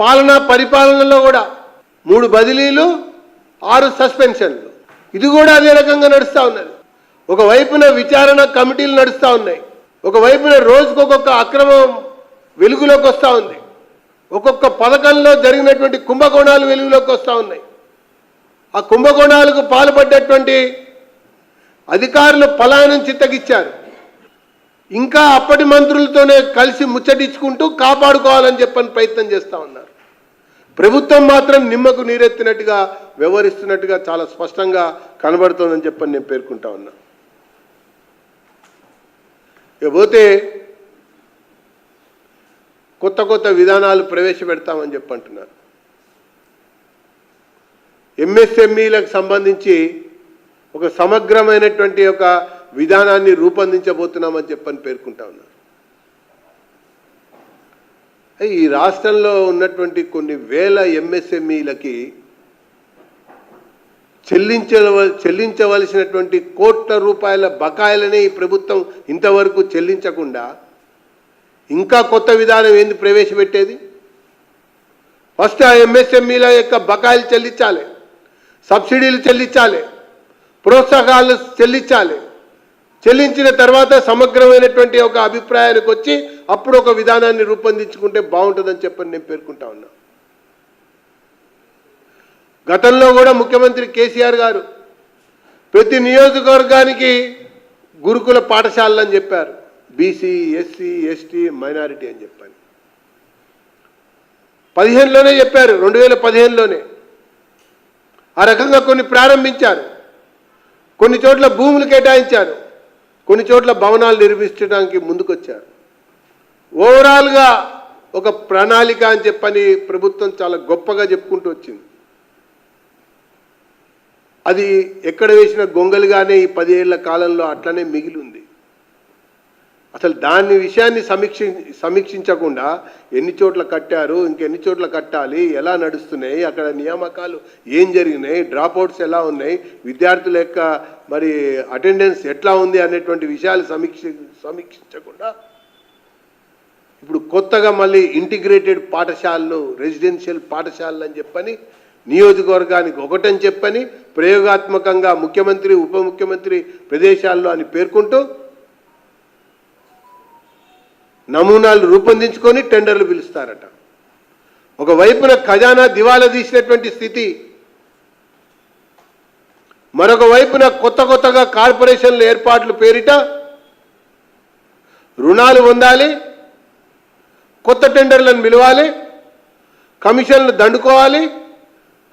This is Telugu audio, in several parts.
పాలన పరిపాలనలో కూడా మూడు బదిలీలు ఆరు సస్పెన్షన్లు. ఇది కూడా అదే రకంగా నడుస్తూ ఉన్నది. ఒకవైపున విచారణ కమిటీలు నడుస్తూ ఉన్నాయి. ఒకవైపున రోజుకు ఒక్కొక్క అక్రమం వెలుగులోకి వస్తూ ఉంది. ఒక్కొక్క పథకంలో జరిగినటువంటి కుంభకోణాలు వెలుగులోకి వస్తూ ఉన్నాయి. ఆ కుంభకోణాలకు పాల్పడ్డటువంటి అధికారులు పలాయనం చిత్తగిచ్చారు ఇంకా అప్పటి మంత్రులతోనే కలిసి ముచ్చటించుకుంటూ కాపాడుకోవాలని చెప్పని ప్రయత్నం చేస్తూ ఉన్నారు. ప్రభుత్వం మాత్రం నిమ్మకు నీరెత్తినట్టుగా వ్యవహరిస్తున్నట్టుగా చాలా స్పష్టంగా కనబడుతోందని చెప్పని నేను పేర్కొంటా ఉన్నా. ఇకపోతే కొత్త కొత్త విధానాలు ప్రవేశపెడతామని చెప్పంటున్నారు. ఎంఎస్ఎంఈలకు సంబంధించి ఒక సమగ్రమైనటువంటి ఒక విధానాన్ని రూపొందించబోతున్నామని చెప్పని పేర్కొంటా ఉన్నారు ఈ రాష్ట్రంలో ఉన్నటువంటి కొన్ని వేల ఎంఎస్ఎంఈలకి చెల్లించవ చెల్లించవలసినటువంటి కోట్ల రూపాయల బకాయిలని ఈ ప్రభుత్వం ఇంతవరకు చెల్లించకుండా ఇంకా కొత్త విధానం ఏంది ప్రవేశపెట్టేది? ఫస్ట్ ఆ ఎంఎస్ఎంఈల యొక్క బకాయిలు చెల్లించాలి సబ్సిడీలు చెల్లించాలి ప్రోత్సాహాలు చెల్లించాలి. చెల్లించిన తర్వాత సమగ్రమైనటువంటి ఒక అభిప్రాయానికి వచ్చి అప్పుడు ఒక విధానాన్ని రూపొందించుకుంటే బాగుంటుందని చెప్పని నేను పేర్కొంటా ఉన్నా. గతంలో కూడా ముఖ్యమంత్రి కేసీఆర్ గారు ప్రతి నియోజకవర్గానికి గురుకుల పాఠశాలలు అని చెప్పారు. బీసీ ఎస్సీ ఎస్టీ మైనారిటీ అని చెప్పాను. పదిహేనులోనే చెప్పారు రెండు వేల పదిహేనులోనే. ఆ రకంగా కొన్ని ప్రారంభించారు. కొన్ని చోట్ల భూములు కేటాయించారు. కొన్ని చోట్ల భవనాలు నిర్మించడానికి ముందుకొచ్చారు. ఓవరాల్గా ఒక ప్రణాళిక అని చెప్పని ప్రభుత్వం చాలా గొప్పగా చెప్పుకుంటూ వచ్చింది. అది ఎక్కడ వేసిన గొంగలుగానే ఈ పదేళ్ళ కాలంలో అట్లనే మిగిలి ఉంది అసలు దాని విషయాన్ని సమీక్ష సమీక్షించకుండా ఎన్ని చోట్ల కట్టారు ఇంకెన్ని చోట్ల కట్టాలి ఎలా నడుస్తున్నాయి అక్కడ నియామకాలు ఏం జరిగినాయి డ్రాప్అవుట్స్ ఎలా ఉన్నాయి విద్యార్థుల యొక్క మరి అటెండెన్స్ ఎట్లా ఉంది అనేటువంటి విషయాలు సమీక్ష సమీక్షించకుండా ఇప్పుడు కొత్తగా మళ్ళీ ఇంటిగ్రేటెడ్ పాఠశాలలు రెసిడెన్షియల్ పాఠశాలలు అని చెప్పని నియోజకవర్గానికి ఒకటని చెప్పని ప్రయోగాత్మకంగా ముఖ్యమంత్రి ఉప ముఖ్యమంత్రి ప్రదేశాల్లో అని పేర్కొంటూ నమూనాలు రూపొందించుకొని టెండర్లు పిలుస్తారట. ఒకవైపున ఖజానా దివాలా తీసినటువంటి స్థితి మరొక వైపున కొత్త కొత్తగా కార్పొరేషన్ల ఏర్పాట్లు పేరిట రుణాలు పొందాలి కొత్త టెండర్లను పిలవాలి కమిషన్లు దండుకోవాలి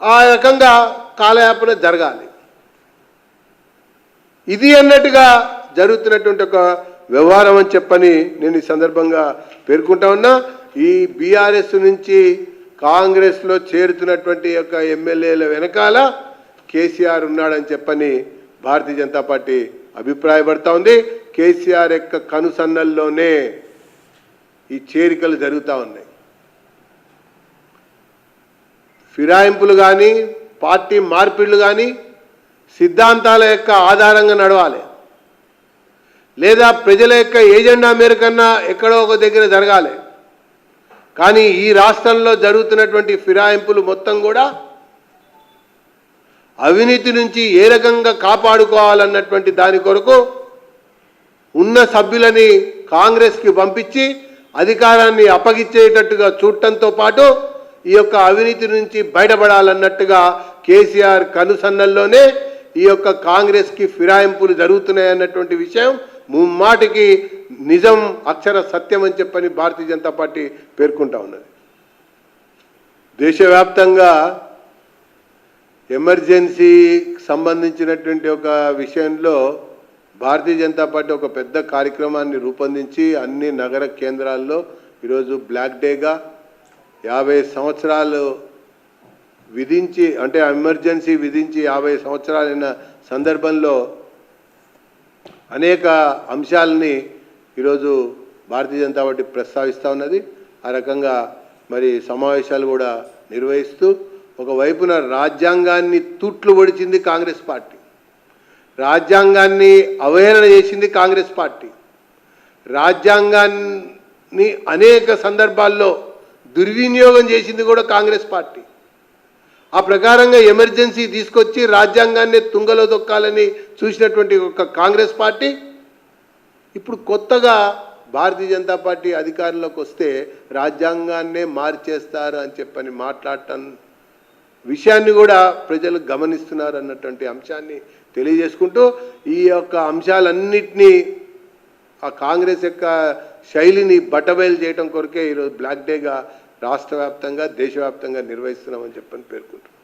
ఆ రకంగా కాలయాపన జరగాలి. ఇది అన్నట్టుగా జరుగుతున్నటువంటి ఒక వ్యవహారం అని చెప్పని నేను ఈ సందర్భంగా పేర్కొంటా ఉన్నా ఈ బీఆర్ఎస్ నుంచి కాంగ్రెస్లో చేరుతున్నటువంటి యొక్క ఎమ్మెల్యేల వెనకాల కేసీఆర్ ఉన్నాడని చెప్పని భారతీయ జనతా పార్టీ అభిప్రాయపడతా ఉంది. కేసీఆర్ యొక్క కనుసన్నల్లోనే ఈ చేరికలు జరుగుతూ ఉన్నాయి. ఫిరాయింపులు కానీ పార్టీ మార్పిళ్ళు కానీ సిద్ధాంతాల యొక్క ఆధారంగా నడవాలి. లేదా ప్రజల యొక్క ఏజెండా మేరకన్నా ఎక్కడో ఒక దగ్గర జరగాలి. కానీ ఈ రాష్ట్రంలో జరుగుతున్నటువంటి ఫిరాయింపులు మొత్తం కూడా అవినీతి నుంచి ఏ రకంగా కాపాడుకోవాలన్నటువంటి దాని కొరకు ఉన్న సభ్యులని కాంగ్రెస్కి పంపించి అధికారాన్ని అప్పగిచ్చేటట్టుగా చూడటంతో పాటు ఈ యొక్క అవినీతి నుంచి బయటపడాలన్నట్టుగా కేసీఆర్ కనుసన్నల్లోనే ఈ యొక్క కాంగ్రెస్కి ఫిరాయింపులు జరుగుతున్నాయన్నటువంటి విషయం ముమ్మాటికి నిజం అక్షర సత్యం అని చెప్పని భారతీయ జనతా పార్టీ పేర్కొంటా ఉన్నది. దేశవ్యాప్తంగా ఎమర్జెన్సీకి సంబంధించినటువంటి ఒక విషయంలో భారతీయ జనతా పార్టీ ఒక పెద్ద కార్యక్రమాన్ని రూపొందించి అన్ని నగర కేంద్రాల్లో ఈరోజు బ్లాక్ డేగా యాభై సంవత్సరాలు విధించి అంటే ఎమర్జెన్సీ విధించి యాభై సంవత్సరాలైన సందర్భంలో అనేక అంశాలని ఈరోజు భారతీయ జనతా పార్టీ ప్రస్తావిస్తూ ఉన్నది. ఆ రకంగా మరి సమావేశాలు కూడా నిర్వహిస్తూ ఒకవైపున రాజ్యాంగాన్ని తూట్లు పొడిచింది కాంగ్రెస్ పార్టీ. రాజ్యాంగాన్ని అవహేళన చేసింది కాంగ్రెస్ పార్టీ. రాజ్యాంగాన్ని అనేక సందర్భాల్లో దుర్వినియోగం చేసింది కూడా కాంగ్రెస్ పార్టీ. ఆ ప్రకారంగా ఎమర్జెన్సీ తీసుకొచ్చి రాజ్యాంగాన్ని తుంగలో దొక్కాలని చూసినటువంటి ఒక కాంగ్రెస్ పార్టీ ఇప్పుడు కొత్తగా భారతీయ జనతా పార్టీ అధికారంలోకి వస్తే రాజ్యాంగాన్నే మార్చేస్తారు అని చెప్పని మాట్లాడటం విషయాన్ని కూడా ప్రజలు గమనిస్తున్నారు అన్నటువంటి అంశాన్ని తెలియజేసుకుంటూ ఈ యొక్క అంశాలన్నింటినీ ఆ కాంగ్రెస్ యొక్క శైలిని బట్టబయలు చేయడం కొరకే ఈరోజు బ్లాక్ డేగా రాష్ట్ర వ్యాప్తంగా దేశవ్యాప్తంగా నిర్వహిస్తున్నామని చెప్పని పేర్కొంటున్నాను